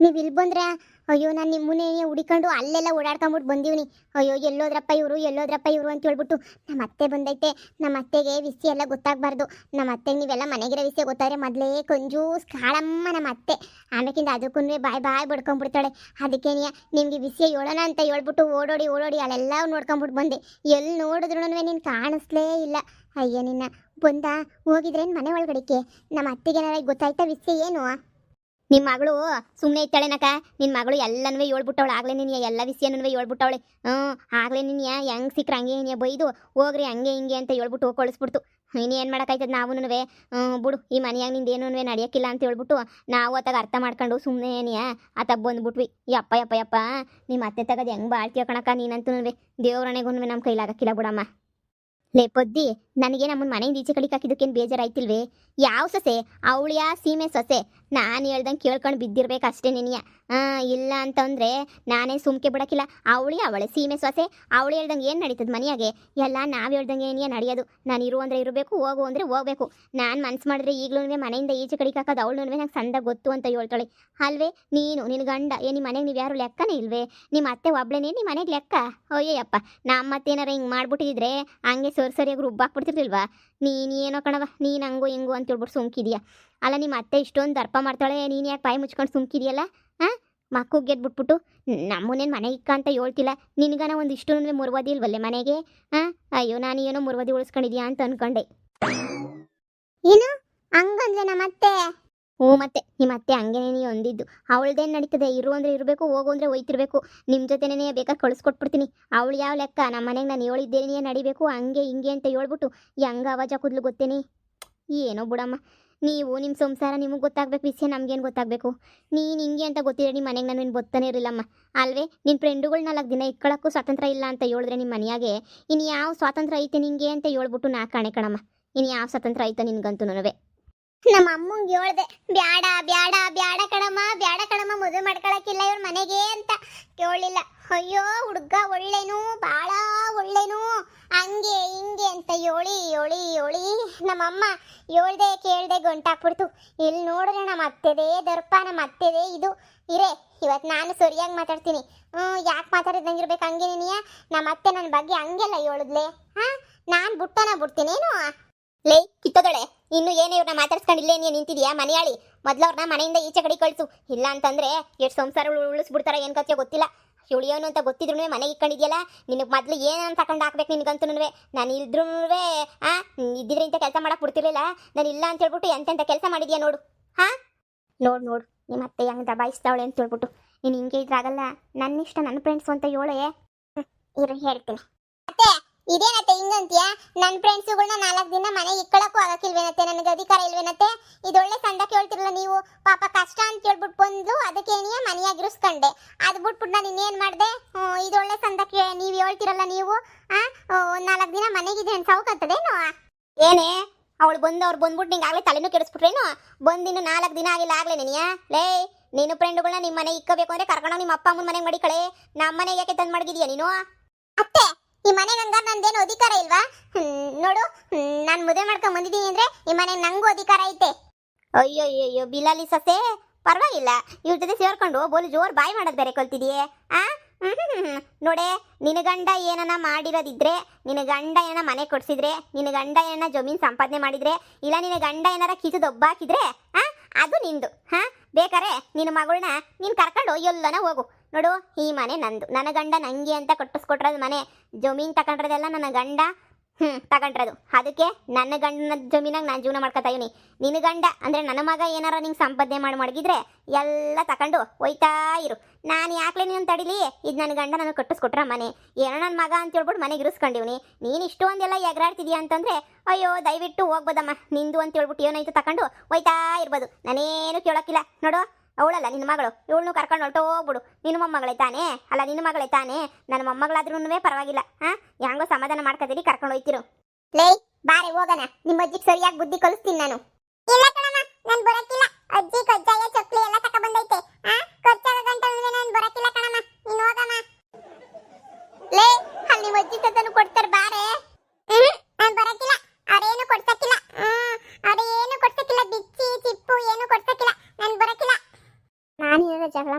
ನೀವು ಇಲ್ಲಿ ಬಂದ್ರೆ, ಅಯ್ಯೋ, ನಾನು ನಿಮ್ಮನ್ನೇ ಹುಡಿಕೊಂಡು ಅಲ್ಲೆಲ್ಲ ಓಡಾಡ್ಕೊಂಬಿಟ್ಟು ಬಂದೀವ್ನಿ. ಅಯ್ಯೋ, ಎಲ್ಲೋದ್ರಪ್ಪ ಇವರು ಎಲ್ಲೋದ್ರಪ್ಪ ಇವರು ಅಂತ ಹೇಳ್ಬಿಟ್ಟು ನಮ್ಮ ಅತ್ತೆ ಬಂದೈತೆ. ನಮ್ಮ ಅತ್ತೆಗೆ ವಿಷಯ ಎಲ್ಲ ಗೊತ್ತಾಗಬಾರ್ದು. ನಮ್ಮ ಅತ್ತೆಗೆ ನೀವೆಲ್ಲ ಮನೆಗಿರೋ ವಿಷಯ ಗೊತ್ತಾದ್ರೆ ಮೊದಲೇ ಕಂಜೂಸ್ ಕಾಳಮ್ಮ ನಮ್ಮ ಅತ್ತೆ. ಆಮೇಕಿಂದ ಅದಕ್ಕೂ ಬಾಯ್ ಬಾಯ್ ಬಡ್ಕೊಂಡ್ಬಿಡ್ತಾಳೆ ಅದಕ್ಕೆ ನಿಮಗೆ ವಿಷಯ ಹೇಳೋಣ ಅಂತ ಹೇಳ್ಬಿಟ್ಟು ಓಡೋಡಿ ಓಡೋಡಿ ಅಲ್ಲೆಲ್ಲ ನೋಡ್ಕೊಂಬಿಟ್ಟು ಬಂದೆ. ಎಲ್ಲಿ ನೋಡಿದ್ರು ನೀನು ಕಾಣಿಸ್ಲೇ ಇಲ್ಲ. ಅಯ್ಯ, ನಿನ್ನ ಬಂದ ಹೋಗಿದ್ರೇನು ಮನೆ ಒಳಗಡೆಗೆ ನಮ್ಮ ಅತ್ತೆಗೆ ಗೊತ್ತಾಯ್ತಾ ವಿಷಯ ಏನು? ನಿಮ್ಮ ಮಗಳು ಸುಮ್ಮನೆ ಇತ್ತಾಳೆನಕ ನಿನ್ನ ಮಗಳು ಎಲ್ಲನೂ ಹೇಳ್ಬಿಟ್ಟವಳು. ಆಗಲೇ ನಿನ್ಯ ಎಲ್ಲ ವಿಷಯನೂ ಹೇಳ್ಬಿಟ್ಟವಳೆ. ಹ್ಞೂ, ಆಗಲೇ ನಿನ್ಯ ಹೆಂಗೆ ಸಿಕ್ಕ್ರೆ, ಹಂಗೆ ನೀನು ಬೈದು ಹೋಗ್ರಿ, ಹಂಗೆ ಹಿಂಗೆ ಅಂತ ಹೇಳ್ಬಿಟ್ಟು ಕಳಿಸ್ಬಿಡ್ತು. ಇನ್ನೇನು ಮಾಡೋಕ್ಕಾಯ್ತದ ನಾವು ಬಿಡು, ಈ ಮನೆಯಾಗ ನಿಂದೇನು ನಡೆಯೋಕ್ಕಿಲ್ಲ ಅಂತ ಹೇಳ್ಬಿಟ್ಟು ನಾವು ಅತ್ತಾಗ ಅರ್ಥ ಮಾಡ್ಕೊಂಡು ಸುಮ್ಮನೆ ಏನಿಯ ಆತ ಬಂದ್ಬಿಟ್ವಿ. ಯಪ್ಪ ಯಪ್ಪ ಯಪ್ಪ ನಿಮ್ಮ ಅತ್ತೆ ತಗದು ಹೆಂಗೆ ಬಾಳ್ತೀಯ ಕಣಕ್ಕ ನೀನಂತೂ ದೇವ್ರಣೆಗೂ ನಮ್ಮ ಕೈಲಾಗಕ್ಕಿಲ್ಲ ಬಿಡಮ್ಮ. ಲೇ ಪೊದ್ದಿ, ನನಗೆ ನಮ್ಮ ಮನೆಯಿಂದ ಈಚೆ ಕಡಿಕಾಕಿದ್ದಕ್ಕೇನು ಬೇಜಾರಾಯ್ತಿಲ್ವೇ? ಯಾವ ಸೊಸೆ? ಅವಳಿಯ ಸೀಮೆ ಸೊಸೆ? ನಾನು ಹೇಳ್ದಂಗೆ ಕೇಳ್ಕೊಂಡು ಬಿದ್ದಿರ್ಬೇಕು ಅಷ್ಟೇ ನಿನಿಯ ಹಾಂ ಇಲ್ಲ ಅಂತಂದರೆ ನಾನೇ ಸುಮ್ಕೆ ಬಿಡೋಕ್ಕಿಲ್ಲ. ಅವಳಿ ಅವಳೆ ಸೀಮೆ ಸೊಸೆ. ಅವಳು ಹೇಳ್ದಂಗೆ ಏನು ನಡೀತದೆ ಮನೆಯಾಗೆ? ಎಲ್ಲ ನಾವು ಹೇಳ್ದಂಗೆ ಏನಿಯ ನಡೆಯೋದು? ನಾನು ಇರು ಅಂದರೆ ಇರಬೇಕು, ಹೋಗು ಅಂದರೆ ಹೋಗ್ಬೇಕು. ನಾನು ಮನ್ಸು ಮಾಡಿದ್ರೆ ಈಗಲೂ ಮನೆಯಿಂದ ಈಚೆ ಕಡೆಗೆ ಹಾಕೋದು ಅವಳು ನಂಗೆ ಸಂದ ಗೊತ್ತು ಅಂತ ಹೇಳ್ತಾಳೆ. ಅಲ್ವೇ, ನೀನು ನಿನ್ನ ಗಂಡ, ಏ ನಿಮ್ಮ ಮನೆಗೆ ನೀವು ಯಾರು ಲೆಕ್ಕನೇ ಇಲ್ವೇ? ನಿಮ್ಮ ಅತ್ತೆ ಒಬ್ಳೇನೇ ನಿಮ್ಮ ಮನೆಗೆ ಲೆಕ್ಕ? ಅಯ್ಯಯ್ಯಪ್ಪ ನಮ್ಮ ಅತ್ತೇನಾರ ಹಿಂಗೆ ಮಾಡ್ಬಿಟ್ಟಿದ್ರೆ ಹಂಗೆ ಸರಿ ಸರಿಯಾಗಿ ರುಬ್ಬಾಕ್ಬಿಡ್ತಿರ್ಲಿಲ್ವಾ ನೀನು ಏನೋ ಕಣವ ನೀನು ಹಂಗೋ ಹಿಂಗೋ ಅಂತ ಹೇಳ್ಬಿಟ್ಟು ಸುಮ್ಕಿದ್ಯಾ? ಅಲ್ಲ, ನಿಮ್ಮ ಅತ್ತೆ ಇಷ್ಟೊಂದು ದರ್ಪ ಮಾಡ್ತಾಳೆ, ನೀನು ಯಾಕೆ ಬಾಯಿ ಮುಚ್ಕೊಂಡು ಸುಮ್ಕಿದ್ಯಲ್ಲ? ಹಾಂ ಮಕ್ಕಳು ಗೆದ್ಬಿಟ್ಬಿಟ್ಟು. ನಮ್ಮನೇನು ಮನೆಗೆ ಇಕ್ಕ ಅಂತ ಹೇಳ್ತಿಲ್ಲ. ನಿನಗನ ಒಂದು ಇಷ್ಟು ಮುರ್ವದಿ ಇಲ್ವಲ್ಲೇ ಮನೆಗೆ? ಹಾಂ ಅಯ್ಯೋ, ನಾನು ಏನೋ ಮುರ್ವದಿ ಉಳಿಸ್ಕೊಂಡಿದ್ಯಾ ಅಂತ ಅನ್ಕೊಂಡೆ. ಏನು? ಹಂಗಂದ್ರೆ ನಮ್ಮ ಅತ್ತೆ? ಹ್ಞೂ ಮತ್ತೆ ನಿಮ್ಮ ಅತ್ತೆ ಹಂಗೇನೆ ನೀ ಹೊಂದಿದ್ದು ಅವಳದೇನು ನಡೀತದೆ? ಇರು ಅಂದರೆ ಇರಬೇಕು, ಹೋಗು ಅಂದರೆ ಹೋಯ್ತಿರ್ಬೇಕು. ನಿಮ್ಮ ಜೊತೆನೇ ಬೇಕಾದ್ರೆ ಕಳಿಸ್ಕೊಟ್ಬಿಡ್ತೀನಿ. ಅವಳು ಯಾವ ಲೆಕ್ಕ? ನಮ್ಮ ಮನೆಗೆ ನಾನು ಹೇಳಿದ್ದೇನೆ ನಡಿಬೇಕು, ಹಂಗೆ ಹಿಂಗೆ ಅಂತ ಹೇಳ್ಬಿಟ್ಟು. ಹೆಂಗೆ ಅವಾಜ ಕೂದಲು ಗೊತ್ತೇನಿ? ಏನೋ ಬಿಡಮ್ಮ. ನೀವು ನಿಮ್ಮ ಸಂಸಾರ ನಿಮಗೆ ಗೊತ್ತಾಗ್ಬೇಕು, ವಿಷಯ ನಮಗೇನು ಗೊತ್ತಾಗಬೇಕು. ನೀನು ಹಿಂಗೆ ಅಂತ ಗೊತ್ತಿದ್ರೆ ನಿಮ್ಮ ಮನೆಗೆ ನಾನು ಗೊತ್ತಾನೆ ಇರಲಿಲ್ಲಮ್ಮ. ಅಲ್ವೇ ನಿನ್ನ ಫ್ರೆಂಡುಗಳು ನಾಲ್ಕು ದಿನ ಇಟ್ಕೊಳ್ಳೋಕ್ಕೂ ಸ್ವಾತಂತ್ರ್ಯ ಇಲ್ಲ ಅಂತ ಹೇಳಿದ್ರೆ ನಿಮ್ಮ ಮನೆಯಾಗೆ ಇನ್ನು ಯಾವ ಸ್ವಾತಂತ್ರ್ಯ ಐತೆ ನಿಂಗೆ ಅಂತ ಹೇಳ್ಬಿಟ್ಟು ನಾ ಕಾಣೆ ಕಣಮ್ಮ. ಇನ್ನು ಯಾವ ಸ್ವಾತಂತ್ರ್ಯ ಐತೆ ನಿನಗಂತೂ ನನವೇ ನಮ್ಮ ಅಮ್ಮಂಗೆ ಹೇಳ್ದೆ, ಬ್ಯಾಡ ಬ್ಯಾಡ ಬ್ಯಾಡ ಕಣಮ್ಮ ಬ್ಯಾಡ ಕಣಮ್ಮ, ಮದುವೆ ಮಾಡ್ಕೊಳಕ್ಕಿಲ್ಲ ಇವ್ರ ಮನೆಗೆ ಅಂತ ಕೇಳಲಿಲ್ಲ ಅಯ್ಯೋ, ಹುಡುಗ ಒಳ್ಳೇನು ಭಾಳ ಒಳ್ಳೇನು, ಹಂಗೆ, ಹಿಂಗೆ ಅಂತ ಯೋಳಿ ಯೋಳಿ ಯೋಳಿ ನಮ್ಮಮ್ಮ ಹೇಳ್ದೆ, ಕೇಳ್ದೆ ಗಂಟಾಕ್ಬಿಡ್ತು ಇಲ್ಲಿ ನೋಡಿದ್ರೆ ನಮ್ಮ ಅತ್ತೆದೇ ದರ್ಪ ನಮ್ಮ ಅತ್ತೆದೇ ಇದು. ಇರೇ ಇವತ್ತು ನಾನು ಸರಿಯಾಗಿ ಮಾತಾಡ್ತೀನಿ. ಹ್ಞೂ, ಯಾಕೆ ಮಾತಾಡಿದಂಗಿರ್ಬೇಕು ಹಂಗೆ ನೀನಿಯ ನಮ್ಮ ಅತ್ತೆ ನನ್ನ ಬಗ್ಗೆ ಹಂಗೆಲ್ಲ ಹೇಳಿದ್ಲೆ? ಹಾಂ, ನಾನು ಬುಟ್ಟನ ಬಿಡ್ತೀನೇನು? ಲೇ ಕಿತ್ತದಳೆ ಇನ್ನು ಏನೇ ಇವ್ರನ್ನ ಮಾತಾಡ್ಸ್ಕೊಂಡು ನೀನು ನಿಂತಿದ್ಯಾ, ಮನೆಯಾಳಿ? ಮೊದ್ಲು ಅವ್ರನ್ನ ಮನೆಯಿಂದ ಈಚೆ ಕಡೆ ಕಳಿಸು. ಇಲ್ಲ ಅಂತಂದ್ರೆ ಎಷ್ಟು ಸಂಸಾರ ಉಳಿಸ್ಬಿಡ್ತಾರ ಏನು ಕಥೆ ಗೊತ್ತಿಲ್ಲ. ಇವಳು ಅಂತ ಗೊತ್ತಿದ್ರು ಮನೆಗೆ ಇಟ್ಕೊಂಡಿದ್ಯಲ್ಲ ನಿನಗೆ ಮೊದ್ಲು ಏನು ತಗೊಂಡು ಹಾಕ್ಬೇಕು ನಿನಗಂತೂ ನಾನು ಇದ್ರೂ ಆ ಇದ್ದಿದ್ರೆ ಇಂಥ ಕೆಲಸ ಮಾಡಕ್ಕೆ ಬಿಡ್ತಿರ್ಲಿಲ್ಲ. ನಾನು ಇಲ್ಲ ಅಂತ ಹೇಳ್ಬಿಟ್ಟು ಎಂತೆಂಥ ಕೆಲಸ ಮಾಡಿದ್ಯಾ ನೋಡು. ಹಾ? ನೋಡು ನೋಡು ನಿಮ್ಮ ಅತ್ತೆ ಹೆಂಗೆ ದಬಾಯಿಸ್ತಾವಳೆ ಅಂತ ಹೇಳ್ಬಿಟ್ಟು. ನೀನು ಹಿಂಗೆ ಇದ್ರಾಗಲ್ಲ ನನ್ನ ಇಷ್ಟ ನನ್ನ ಫ್ರೆಂಡ್ಸು ಅಂತ ಹೇಳೇ. ಇರು, ಹೇಳ್ತೀನಿ. ಇದೇನತ್ತೆ, ಹಿಂಗಂತೀಯ? ನನ್ನ ಫ್ರೆಂಡ್ಸುಗಳನ್ನ ನಾಲ್ಕು ದಿನ ಮನೆ ಇಕ್ಕಳಕ್ಕೂ ಆಗಕ್ಕಿಲ್ವೇನತ್ತೆ ನನಗೆ ಅಧಿಕಾರ ಇಲ್ವೇನತ್ತೆ ಇದೊಳ್ಳೆ ಸಂದ ಕೇಳ್ತಿರಲ್ಲ ನೀವು? ಪಾಪ ಕಷ್ಟ ಅಂತ ಹೇಳ್ಬಿಟ್ಟು ಬಂದು ಅದಕ್ಕೆ ಏನಿಯ? ಮನೆಯಾಗಿ ಇರಿಸ್ಕೊಂಡೆ. ಅದು ಬಿಟ್ಬಿಟ್ಟು ನಾನು ಇನ್ನೇನು ಮಾಡಿದೆ? ಇದೊಳ್ಳೆ ಸಂದ ಕೇ, ನೀವು ಹೇಳ್ತಿರಲ್ಲ ನೀವು, ಆ? ನಾಲ್ಕು ದಿನ ಮನೆಗಿದೆ ಸೌಕತ್ತದೇನು ಏನೇ? ಅವಳು ಬಂದು ಅವ್ರು ಬಂದ್ಬಿಟ್ಟು ನಿಂಗೆ ಆಗಲೇ ತಲೆನೂ ಕೆಡಿಸ್ಬಿಟ್ರೇನು? ಬಂದಿನ್ನು ನಾಲ್ಕು ದಿನ ಆಗಿಲ್ಲ, ಆಗಲೇ ನಿನಿಯ? ಲೇ, ನೀನು ಫ್ರೆಂಡುಗಳನ್ನ ನಿಮ್ಮ ಮನೆ ಇಕ್ಕಬೇಕು ಅಂದ್ರೆ ಕರ್ಕೊಂಡು ನಿಮ್ಮ ಅಪ್ಪ ಅಮ್ಮನ ಮನೆಗೆ ಮಡಿಕಳೆ. ನಮ್ಮ ಮನೆಗೆ ಯಾಕೆ ತಂದು ಮಾಡಿದೀಯ ನೀನು? ಅತ್ತೆ ಈ ಮನೆಗೆ ಹಂಗಾರೆ ನಂದೇನು ಅಧಿಕಾರ ಇಲ್ವಾ? ನೋಡು ನಾನು ಮದುವೆ ಮಾಡ್ಕೊಂಡ್ ಬಂದಿದ್ದೀನಿ ಅಂದ್ರೆ ಈ ಮನೆಗೆ ನಂಗೂ ಅಧಿಕಾರ ಐತೆ. ಅಯ್ಯೋ ಅಯ್ಯೋ ಬಿಲಾಲಿ ಸೊಸೆ. ಪರವಾಗಿಲ್ಲ, ಇವ್ರ ಜೊತೆ ಸೇರ್ಕೊಂಡು ಬೋಲು ಜೋರ್ ಬಾಯಿ ಮಾಡೋದು ಬೇರೆ ಕಲ್ತಿದೀಯೇ, ಆ. ನೋಡೆ ನಿನ್ನ ಗಂಡ ಏನನ ಮಾಡಿರೋದಿದ್ರೆ ನಿನ್ನ ಗಂಡ ಏನ ಮನೆ ಕೊಡ್ಸಿದ್ರೆ ನಿನ್ನ ಗಂಡ ಏನ ಜಮೀನ್ ಸಂಪಾದನೆ ಮಾಡಿದ್ರೆ, ಇಲ್ಲ ನಿನ್ನ ಗಂಡ ಏನಾರ ಕಿತ್ತು ದೊಬ್ಬಾಕಿದ್ರೆ ಆ? ಅದು ನಿಂದು, ಹಾ? ಬೇಕಾರೆ ನಿನ್ನ ಮಗಳನ್ನ ನೀನ್ ಕರ್ಕೊಂಡು ಎಲ್ಲನ ಹೋಗು. ನೋಡು, ಈ ಮನೆ ನಂದು. ನನ್ನ ಗಂಡ ನಂಗೆ ಅಂತ ಕಟ್ಟಿಸ್ಕೊಟ್ರದು ಮನೆ, ಜಮೀನ್ ತಗೊಂಡ್ರದೆಲ್ಲ ನನ್ನ ಗಂಡ ಹ್ಞೂ ತಗೊಂಡ್ರದು. ಅದಕ್ಕೆ ನನ್ನ ಗಂಡನ ಜಮೀನಾಗ ನಾನು ಜೀವನ ಮಾಡ್ಕೊತಾ ಇದೀನಿ. ನಿನ್ನ ಗಂಡ ಅಂದರೆ ನನ್ನ ಮಗ ಏನಾರ ನಿಂಗೆ ಸಂಪಾದನೆ ಮಾಡಿ ಮಡಗಿದ್ರೆ ಎಲ್ಲ ತಗೊಂಡು ಒಯ್ತಾ ಇರು. ನಾನು ಯಾಕ್ಲೆ ನೀನು ತಡಿಲಿ? ಇದು ನನ್ನ ಗಂಡ ನನಗೆ ಕಟ್ಟಿಸ್ಕೊಟ್ರ ಮನೆ. ಏನೋ ನನ್ನ ಮಗ ಅಂತ ಹೇಳ್ಬಿಟ್ಟು ಮನೆಗೆ ಇರಿಸ್ಕೊಂಡಿವ್ನಿ. ನೀನು ಇಷ್ಟೊಂದೆಲ್ಲ ಎಗರಾಡ್ತಿದ್ಯಾ ಅಂತಂದರೆ, ಅಯ್ಯೋ, ದಯವಿಟ್ಟು ಹೋಗ್ಬೋದಮ್ಮ. ನಿಂದು ಅಂತ ಹೇಳ್ಬಿಟ್ಟು ಏನಾಯ್ತು ತಗೊಂಡು ಒಯ್ತಾ ಇರ್ಬೋದು. ನಾನೇನು ಕೇಳೋಕ್ಕಿಲ್ಲ ನೋಡು ಅವಳಲ್ಲ ನಿನ್ನ ಮಗಳು. ಇವಳನ್ನು ಕರ್ಕೊಂಡು ಹೊರಟು ಹೋಗ್ಬಿಡು. ನಿನ್ನ ಮೊಮ್ಮಗಳೇ ತಾನೇ? ಅಲ್ಲ ನಿನ್ನ ಮಗಳೇ ತಾನೇ? ನನ್ನ ಮೊಮ್ಮಗಳಾದ್ರೂ ಪರವಾಗಿಲ್ಲ ಹಾ ಹೆಂಗೋ ಸಮಾಧಾನ ಮಾಡ್ಕೊತೀರಿ ಕರ್ಕೊಂಡು ಹೋಯ್ತಿರು. ಲೇ ಬಾರೆ ಹೋಗೋಣ. ನಿಮ್ಮ ಅಜ್ಜಿಗೆ ಸರಿಯಾಗಿ ಬುದ್ಧಿ ಕಲಿಸ್ತೀನಿ ನಾನು. ಇಲ್ಲ ಕಣಮ್ಮ ನಾನು ಬರಕ್ಕಿಲ್ಲ ಅಜ್ಜಿ ಕಜ್ಜಾಯ ಚಕ್ಲಿ ಎಲ್ಲ ತಕ ಬಂದೈತೆ ಹಾ ಖರ್ಚಾಗ ಗಂಟ ನಾನು ಬರಕ್ಕಿಲ್ಲ ಕಣಮ್ಮ ನೀನು ಹೋಗಮ್ಮ ಲೇ ಅಲ್ಲಿ ನಿಮ್ಮ ಅಜ್ಜಿ ತತನು ಕೊಡ್ತಾರೆ ಬಾರೆ ನಾನು ಬರಕ್ಕಿಲ್ಲ ಅವ್ರೇನು ಕೊಡ್ಸಕ್ಕಿಲ್ಲ ಅವ್ರು ಏನು ಕೊಡ್ಸಕ್ಕಿಲ್ಲ ಬಿಚ್ಚಿ ಚಿಪ್ಪು ಏನು ಕೊಡ್ಸಕ್ಕಿಲ್ಲ ನಾನು ಬರಕ್ಕಿಲ್ಲ ನಾನು ಏನಾರ ಜಗಳ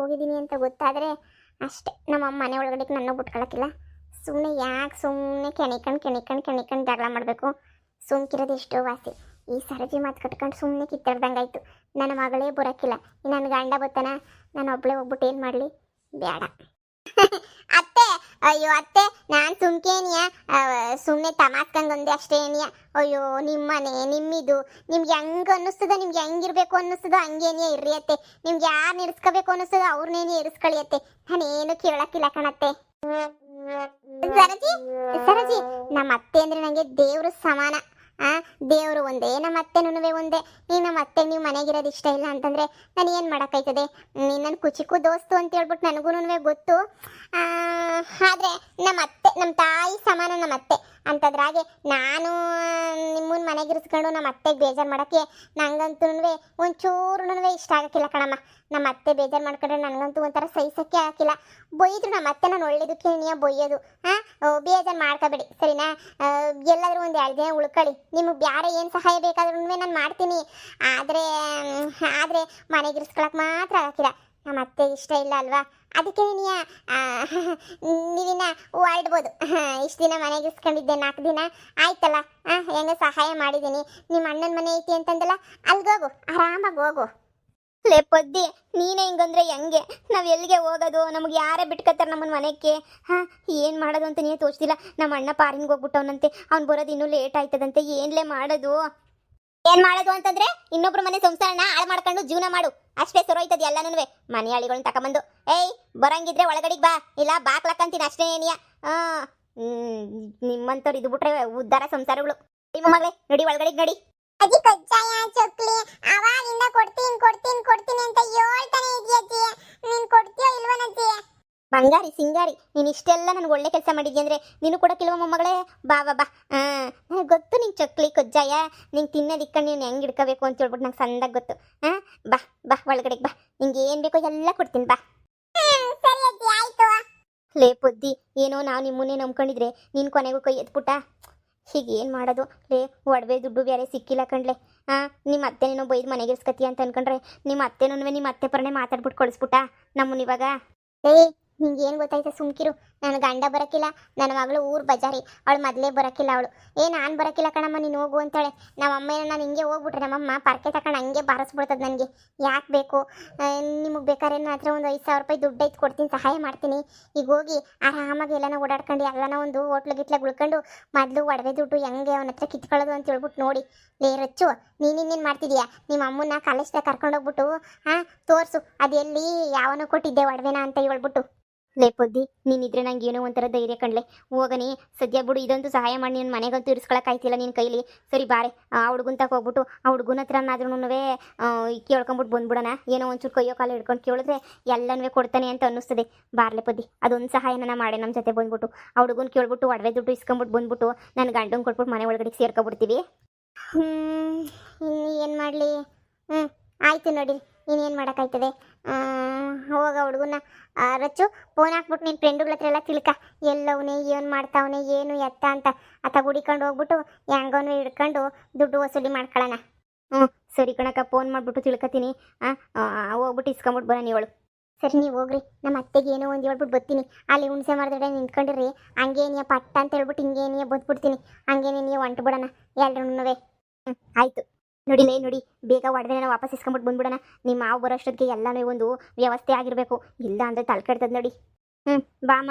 ಹೋಗಿದ್ದೀನಿ ಅಂತ ಗೊತ್ತಾದರೆ ಅಷ್ಟೇ ನಮ್ಮ ಅಮ್ಮ ಮನೆ ಒಳಗಡೆ ನನ್ನ ಬಿಟ್ಕೊಳಕ್ಕಿಲ್ಲ ಸುಮ್ಮನೆ ಯಾಕೆ ಸುಮ್ಮನೆ ಕೆಣಿಕಂಡು ಕೆಣಿಕಂಡು ಕೆಣಿಕಂಡು ಜಗಳ ಮಾಡಬೇಕು. ಸುಮ್ಕಿರೋದು ಎಷ್ಟೋ ವಾಸಿ. ಈ ಸರಜಿ ಮಾತು ಕಟ್ಕೊಂಡು ಸುಮ್ಮನೆ ಕಿತ್ತಾಡ್ದಂಗಾಯ್ತು. ನನ್ನ ಮಗಳೇ ಬರೋಕ್ಕಿಲ್ಲ ನನ್ನ ಗಂಡ ಬತ್ತಾನ. ನಾನು ಒಬ್ಳೆ ಹೋಗ್ಬಿಟ್ಟು ಏನು ಮಾಡಲಿ? ಬೇಡ ಅತ್ತೆ, ಅಯ್ಯೋ ಅತ್ತೆ, ನಾನು ಸುಮ್ಕೇನಿಯ? ಸುಮ್ಮನೆ ತಮಾಸ್ಕೊಂಡೊಂದೇ ಅಷ್ಟೇ ಏನಿಯ? ಅಯ್ಯೋ, ನಿಮ್ಮನೆ, ನಿಮ್ಮಿದು. ನಿಮ್ಗೆ ಹೆಂಗ್ ಅನ್ನಿಸ್ತದ, ನಿಮ್ಗೆ ಹೆಂಗಿರ್ಬೇಕು ಅನ್ನಿಸ್ತದ ಹಂಗೇನಿಯ ಇರ್ರಿಯತ್ತೆ. ನಿಮ್ಗೆ ಯಾರು ಇರಿಸ್ಕೋಬೇಕು ಅನ್ನಿಸ್ತದ ಅವ್ರನ್ನೇನೇ ಇರಿಸ್ಕಳಿಯತ್ತೆ ನಾನೇನು ಕೇಳಕ್ಕಿಲ್ಲ ಕಣತ್ತೆ. ಸರಜಿ ಸರಜಿ ನಮ್ಮ ಅತ್ತೆ ಅಂದ್ರೆ ನಂಗೆ ದೇವ್ರ ಸಮಾನ. ಆ, ದೇವರು ಒಂದೇ, ನಮ್ಮ ಅತ್ತೆ ನುನುವೆ ಒಂದೇ. ನೀನು ನಮ್ಮ ಅತ್ತೆ, ನೀವು ಮನೆಗಿರೋದು ಇಷ್ಟ ಇಲ್ಲ ಅಂತಂದ್ರೆ ನಾನು ಏನು ಮಾಡೋಕ್ಕಾಯ್ತದೆ? ನೀನು ನನ್ನ ಕುಚಿಕು ದೋಸ್ತು ಅಂತ ಹೇಳ್ಬಿಟ್ಟು ನನಗೂ ಗೊತ್ತು. ಆದ್ರೆ ನಮ್ಮ ಅತ್ತೆ, ನಮ್ಮ ತಾಯಿ ಸಮಾನ ನಮ್ಮ ಅತ್ತೆ. ಅಂತದ್ರಾಗೆ ನಾನು ನಿಮ್ಮನ್ನ ಮನೆಗಿರಿಸ್ಕೊಂಡು ನಮ್ಮ ಅತ್ತೆಗೆ ಬೇಜಾರು ಮಾಡೋಕ್ಕೆ ನಂಗಂತೂ ಒಂಚೂರು ಇಷ್ಟ ಆಗಕ್ಕಿಲ್ಲ ಕಣಮ್ಮ. ನಮ್ಮ ಅತ್ತೆ ಬೇಜಾರು ಮಾಡ್ಕೊಂಡ್ರೆ ನನಗಂತೂ ಒಂಥರ ಸಹಿಸೋಕ್ಕೆ ಹಾಕಿಲ್ಲ ಬೈದ್ರು ನಮ್ಮ ಅತ್ತೆ ನಾನು ಒಳ್ಳೇದಕ್ಕೆ ನೀ ಬೊಯ್ಯೋದು ಹಾಂ ಬೇಜಾರು ಮಾಡ್ಕೋಬೇಡಿ. ಸರಿನಾ? ಎಲ್ಲಾದರೂ ಎಲ್ಲಾದ್ರೂ ಒಂದು ಎರಡು ದಿನ ಉಳ್ಕೊಳ್ಳಿ. ನಿಮಗೆ ಬೇರೆ ಏನು ಸಹಾಯ ಬೇಕಾದ್ರೂ ನಾನು ಮಾಡ್ತೀನಿ. ಆದರೆ ಆದರೆ ಮನೆಗೆ ಇರಿಸ್ಕೊಳಕ್ಕೆ ಮಾತ್ರ ಹಾಕಿಲ್ಲ ನಮ್ಮ ಅತ್ತೆಗೆ ಇಷ್ಟ ಇಲ್ಲ ಅಲ್ವಾ? ಅದಕ್ಕೆ ನೀನು ನೀವಿನ್ನ ಹೊರಡ್ಬೋದು ಇಷ್ಟು ದಿನ ಮನೆಗೆ ಇಸ್ಕೊಂಡಿದ್ದೆ, ನಾಲ್ಕು ದಿನ. ಆಯ್ತಲ್ಲ ಹೆಂಗ ಸಹಾಯ ಮಾಡಿದ್ದೀನಿ. ನಿಮ್ಮ ಅಣ್ಣನ ಮನೆ ಐತಿ ಅಂತಂದಲ್ಲ ಅಲ್ಗೋಗು ಆರಾಮಾಗಿ ಹೋಗು. ಲೇ ಪದ್ದಿ, ನೀನೇ ಹಿಂಗಂದ್ರೆ ಹೆಂಗೆ? ನಾವು ಎಲ್ಲಿಗೆ ಹೋಗೋದು? ನಮಗೆ ಯಾರೇ ಬಿಟ್ಕೊತಾರೆ ನಮ್ಮನ್ನ ಮನೆಗೆ? ಹಾಂ, ಏನು ಮಾಡೋದು ಅಂತ ನೀನು ತೋಚ್ತಿಲ್ಲ. ನಮ್ಮ ಅಣ್ಣ ಪಾರಿಂಗ್ ಹೋಗ್ಬಿಟ್ಟವನಂತೆ. ಅವ್ನು ಬರೋದು ಇನ್ನೂ ಲೇಟ್ ಆಯ್ತದಂತೆ. ಏನ್ಲೇ ಮಾಡೋದು? ಏನ್ ಮಾಡೋದು ಅಂತಂದ್ರೆ ಇನ್ನೊಬ್ರು ಮನೆ ಸಂಸಾರನ ಹಾಳು ಮಾಡ್ಕೊಂಡು ಜೀವನ ಮಾಡು. ಅಷ್ಟೇ ಸರೋಯ್ತದ ಎಲ್ಲನೂ ಮನೆ ಹಳಿಗಳನ್ನ ತಕೊಂಬಂದು, ಏಯ್, ಬರಂಗಿದ್ರೆ ಒಳಗಡೆಗ್ ಬಾ. ಇಲ್ಲ ಬಾಕ್ಲಕ್ಕಂತೀನಿ ಅಷ್ಟೇ ಏನಿಯ? ನಿಮ್ಮಂತವ್ರು ಇದು ಬಿಟ್ರೆ ಉದ್ದಾರ ಸಂಸಾರಗಳು. ಮಗಳೇ, ನಡಿ ಒಳಗಡೆಗ್ ನಡಿ. ಅಜ್ಜಿ, ಕಜ್ಜಾಯ, ಚಕ್ಲಿ ಅವಾಗಿಂದ ಕೊಡ್ತೀನಿ ಕೊಡ್ತೀನಿ ಕೊಡ್ತೀನಿ ಅಂತ ಹೇಳ್ತಾನೆ ಇದೆಯಜ್ಜಿ. ನೀನ್ ಕೊಡ್ತೀಯೋ ಇಲ್ವನಜ್ಜಿ? ಬಂಗಾರಿ, ಸಿಂಗಾರಿ, ನೀನು ಇಷ್ಟೆಲ್ಲ ನನಗೆ ಒಳ್ಳೆ ಕೆಲಸ ಮಾಡಿದ್ಯ ಅಂದರೆ ನೀನು ಕೂಡ ಕೆಲವು ಮೊಮ್ಮಗಳೇ? ಬಾ ಬಾ ಬಾ. ಹಾಂ ನನಗೆ ಗೊತ್ತು ನಿಂಗೆ ಚಕ್ಲಿ ಕೊಜ್ಜಾಯ. ನಿಂಗೆ ತಿನ್ನೋದಿಕ್ಕ ನೀನು ಹೆಂಗೆ ಇಡ್ಕೋಬೇಕು ಅಂತ ಹೇಳ್ಬಿಟ್ಟು ನಂಗೆ ಸಂದಾಗ ಗೊತ್ತು. ಹಾಂ ಬಾ ಬಾ, ಒಳಗಡೆಗೆ ಬಾ. ನಿಂಗೆ ಏನು ಬೇಕೋ ಎಲ್ಲ ಕೊಡ್ತೀನಿ, ಬಾ. ಲೇ ಪೊದ್ದಿ, ಏನೋ ನಾವು ನಿಮ್ಮನ್ನೇ ನಂಬ್ಕೊಂಡಿದ್ರೆ ನೀನು ಕೊನೆಗೂ ಕೈ ಎತ್ಬಿಟ್ಟ? ಹೀಗೆ ಏನು ಮಾಡೋದು? ಲೇ, ಒಡವೆ ದುಡ್ಡು ಬೇರೆ ಸಿಕ್ಕಿಲ್ಲ ಕಣ್ಲೆ. ಹಾಂ ನಿಮ್ಮ ಅತ್ತೆ ನೀನು ಬೈದು ಮನೆಗೆ ಇರ್ಸ್ಕತಿ ಅಂತ ಅನ್ಕೊಂಡ್ರೆ ನಿಮ್ಮ ಅತ್ತೆನೂ ನಿಮ್ಮ ಅತ್ತೆ ಪರನೇ ಮಾತಾಡ್ಬಿಟ್ಟು ಕಳಿಸ್ಬಿಟ್ಟ ನಮ್ಮನ್ನ ಇವಾಗ? ಏಯ್ ನಿಂಗೆ ಏನು ಗೊತ್ತಾಯ್ತು? ಸುಮ್ಕಿರು. ನನ್ನ ಗಂಡ ಬರಕಿಲ್ಲ ನನ್ನ ಮಗಳು ಊರ್ ಬಜಾರಿ. ಅವಳು ಮೊದಲೇ ಬರಕಿಲ್ಲ ಅವಳು. ಏ, ನಾನು ಬರಕಿಲ್ಲ ಕಣಮ್ಮ, ನೀನು ಹೋಗು ಅಂತಾಳೆ. ನಮ್ಮ ಅಮ್ಮನ ನಾನು ಹಿಂಗೆ ಹೋಗ್ಬಿಟ್ರೆ, ನಮ್ಮಮ್ಮ ಪರ್ಕೆ ತಗೊಂಡು ಹಂಗೆ ಬಾರಿಸ್ಬಿಡ್ತದೆ ನನಗೆ. ಯಾಕೆ ಬೇಕು? ನಿಮಗೆ ಬೇಕಾದ್ರೆ ನನ್ನ ಹತ್ರ ಒಂದು ಐದು ಸಾವಿರ ರೂಪಾಯಿ ದುಡ್ಡು ಐತೆ ಕೊಡ್ತೀನಿ, ಸಹಾಯ ಮಾಡ್ತೀನಿ. ಈಗ ಹೋಗಿ ಆರಾಮಾಗಿ ಎಲ್ಲನ ಓಡಾಡ್ಕೊಂಡು, ಎಲ್ಲನ ಒಂದು ಹೋಟ್ಲು ಗಿಟ್ಲಾಗ ಉಳ್ಕೊಂಡು ಮೊದಲು ಒಡವೆ ದುಡ್ಡು ಹೆಂಗೆ ಅವನ ಹತ್ರ ಕಿತ್ಕೊಳ್ಳೋದು ಅಂತ ಹೇಳ್ಬಿಟ್ಟು ನೋಡಿ. ಲೇ, ರಚ್ಚು ನೀನಿನ್ನೇನು ಮಾಡ್ತಿದ್ಯಾ? ನಿಮ್ಮ ಅಮ್ಮನ್ನ ಕಾಲೇಜ್ದಾಗ ಕರ್ಕೊಂಡೋಗ್ಬಿಟ್ಟು ಹಾಂ ತೋರಿಸು, ಅದು ಎಲ್ಲಿ ಯಾವನೋ ಕೊಟ್ಟಿದ್ದೆ ಒಡವೆನ ಅಂತ ಹೇಳ್ಬಿಟ್ಟು. ಲೇ ನೀನಿದ್ರೆ ನಂಗೆ ಏನೋ ಒಂಥರ ಧೈರ್ಯ ಕಣ್ಲೆ. ಹೋಗನಿ ಸದ್ಯ ಬಿಡು ಇದಂತೂ ಸಹಾಯ ಮಾಡಿ ನಿನ್ನ ಮನೆಗಂತೂ ಇರಿಸ್ಕೊಳಕ್ಕಾಯ್ತಿಲ್ಲ ನಿನ್ನ ಕೈಲಿ. ಸರಿ, ಬಾರೆ. ಆ, ಹುಡುಗನ ಹೋಗ್ಬಿಟ್ಟು, ಆ ಹುಡುಗನ ಹತ್ರನಾದ್ರೂ ಕೇಳ್ಕೊಂಬಿಟ್ಟು ಬಂದ್ಬಿಡೋಣ. ಏನೋ ಒಂಚೂರು ಕೈಯೋ ಕಾಲು ಹಿಡ್ಕೊಂಡು ಕೇಳಿದ್ರೆ ಎಲ್ಲನೂ ಕೊಡ್ತಾನೆ ಅಂತ ಅನ್ನಿಸ್ತದೆ. ಬಾರ್ಲೆ ಪದ್ದಿ, ಅದೊಂದು ಸಹಾಯನ ಮಾಡಿ ನಮ್ಮ ಜೊತೆ ಬಂದ್ಬಿಟ್ಟು. ಆ ಹುಡುಗನ ಕೇಳ್ಬಿಟ್ಟು ಒಡವೆ ದುಡ್ಡು ಇಸ್ಕೊಂಬಿಟ್ಟು ಬಂದ್ಬಿಟ್ಟು ನನ್ನ ಗಂಡನ ಕೊಟ್ಬಿಟ್ಟು ಮನೆ ಒಳಗಡೆ ಸೇರ್ಕೊಬಿಡ್ತೀವಿ. ಹ್ಞೂ ಇನ್ನು ಏನು ಮಾಡಲಿ? ಹ್ಞೂ ಆಯಿತು ನೋಡಿ ಇನ್ನೇನು ಮಾಡೋಕ್ಕಾಯ್ತದೆ? ಹುಡುಗನ ರಚ್ಚು ಫೋನ್ ಹಾಕ್ಬಿಟ್ಟು ನಿನ್ನ ಫ್ರೆಂಡುಗಳ ಹತ್ರ ಎಲ್ಲ ತಿಳ್ಕ. ಎಲ್ಲವನೇ ಏನು ಮಾಡ್ತಾವನೆ, ಏನು ಎತ್ತ ಅಂತ. ಆತ ಗುಡಿಕೊಂಡು ಹೋಗ್ಬಿಟ್ಟು ಹೆಂಗೋನು ಹಿಡ್ಕೊಂಡು ದುಡ್ಡು ವಸೂಲಿ ಮಾಡ್ಕೊಳ್ಳೋಣ ಸರಿ ಕಣಕ್ಕ ಫೋನ್ ಮಾಡಿಬಿಟ್ಟು ತಿಳ್ಕೊತೀನಿ. ಹೋಗ್ಬಿಟ್ಟು ಇಸ್ಕೊಂಬಿಟ್ಟು ಬರೋಣ ಇವಳು. ಸರಿ, ನೀವು ಹೋಗ್ರಿ. ನಮ್ಮ ಅತ್ತೆಗೆ ಏನೋ ಒಂದು ಹೇಳ್ಬಿಟ್ಟು ಬರ್ತೀನಿ. ಅಲ್ಲಿ ಹುಣಸೆ ಮರದಡೆ ನಿಂತ್ಕೊಂಡಿರಿ ಹಂಗೇನಿಯ ಪಟ್ಟ ಅಂತ ಹೇಳ್ಬಿಟ್ಟು ಹಿಂಗೇನಿಯ ಬಂದ್ಬಿಡ್ತೀನಿ. ಹಂಗೆ ನೀನು ಹೊಂಟು ಬಿಡೋಣ ಎಲ್ರೂ ಆಯ್ತು. ನೋಡಿಲೇ ನೋಡಿ, ಬೇಗ ಒಡವೆನ ವಾಪಸ್ ಇಸ್ಕೊಂಬಿಟ್ಟು ಬಂದ್ಬಿಡೋಣ. ನಿಮ್ಮ ಮಾವು ಬರೋಷ್ಟೊತ್ತಿಗೆ ಎಲ್ಲನೂ ಒಂದು ವ್ಯವಸ್ಥೆ ಆಗಿರಬೇಕು. ಇಲ್ಲ ಅಂದರೆ ತಲೆ ಕೆಡ್ತದೆ ನೋಡಿ. ಹ್ಞೂ ಬಾಮ್ಮ